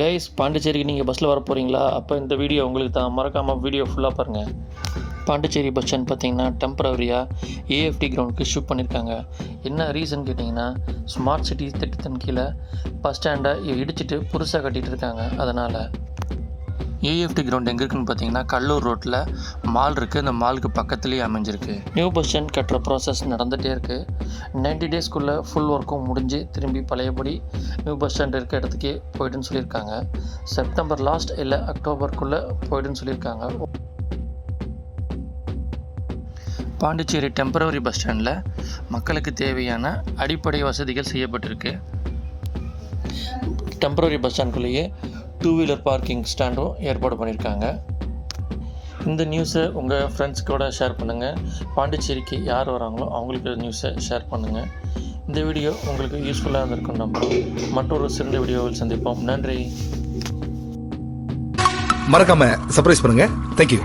Guys பாண்டிச்சேரிக்கு நீங்கள் பஸ்ஸில் வர போகிறீங்களா அப்போ இந்த வீடியோ உங்களுக்கு தான். மறக்காமல் வீடியோ ஃபுல்லாக பாருங்கள் பாண்டிச்சேரி பஸ் ஸ்டாண்ட் பார்த்தீங்கன்னா டெம்பரவரியாக ஏஎஃப்டி கிரவுண்டுக்கு ஷிஃப்ட் பண்ணியிருக்காங்க என்ன ரீசன் கேட்டிங்கன்னா ஸ்மார்ட் சிட்டி திட்டத்தின் கீழே பஸ் ஸ்டாண்டை இடிச்சிட்டு புதுசாக கட்டிகிட்டு இருக்காங்க. அதனால் ஏஎஃப்டி கிரவுண்ட் எங்கே இருக்குன்னு பார்த்தீங்கன்னா கல்லூர் ரோட்டில் மால் இருக்குது அந்த மாலுக்கு பக்கத்துலேயே அமைஞ்சிருக்கு. நியூ பஸ் ஸ்டாண்ட் கட்டுற ப்ராசஸ் நடந்துகிட்டே இருக்குது நைன்டி டேஸ்க்குள்ளே ஃபுல் ஒர்க்கும் முடிஞ்சு திரும்பி பழையபடி நியூ பஸ் ஸ்டாண்ட் இருக்க இடத்துக்கே போய்டுன்னு சொல்லியிருக்காங்க. செப்டம்பர் லாஸ்ட் இல்லை அக்டோபருக்குள்ளே போய்டுன்னு சொல்லியிருக்காங்க. பாண்டிச்சேரி டெம்பரவரி பஸ் ஸ்டாண்டில் மக்களுக்கு தேவையான அடிப்படை வசதிகள் செய்யப்பட்டிருக்கு. டெம்பரவரி பஸ் ஸ்டாண்ட்குள்ளேயே டூ வீலர் பார்க்கிங் ஸ்டாண்டும் ஏற்பாடு பண்ணியிருக்காங்க. இந்த நியூஸை உங்கள் ஃப்ரெண்ட்ஸ் கூட ஷேர் பண்ணுங்கள் பாண்டிச்சேரிக்கு யார் வராங்களோ அவங்களுக்கு நியூஸை ஷேர் பண்ணுங்கள் இந்த வீடியோ உங்களுக்கு யூஸ்ஃபுல்லாக இருந்திருக்கும் நம்புகிறோம் மற்றொரு சிறந்த வீடியோவில் சந்திப்போம். நன்றி. மறக்காம சர்ப்ரைஸ் பண்ணுங்க. தேங்க்யூ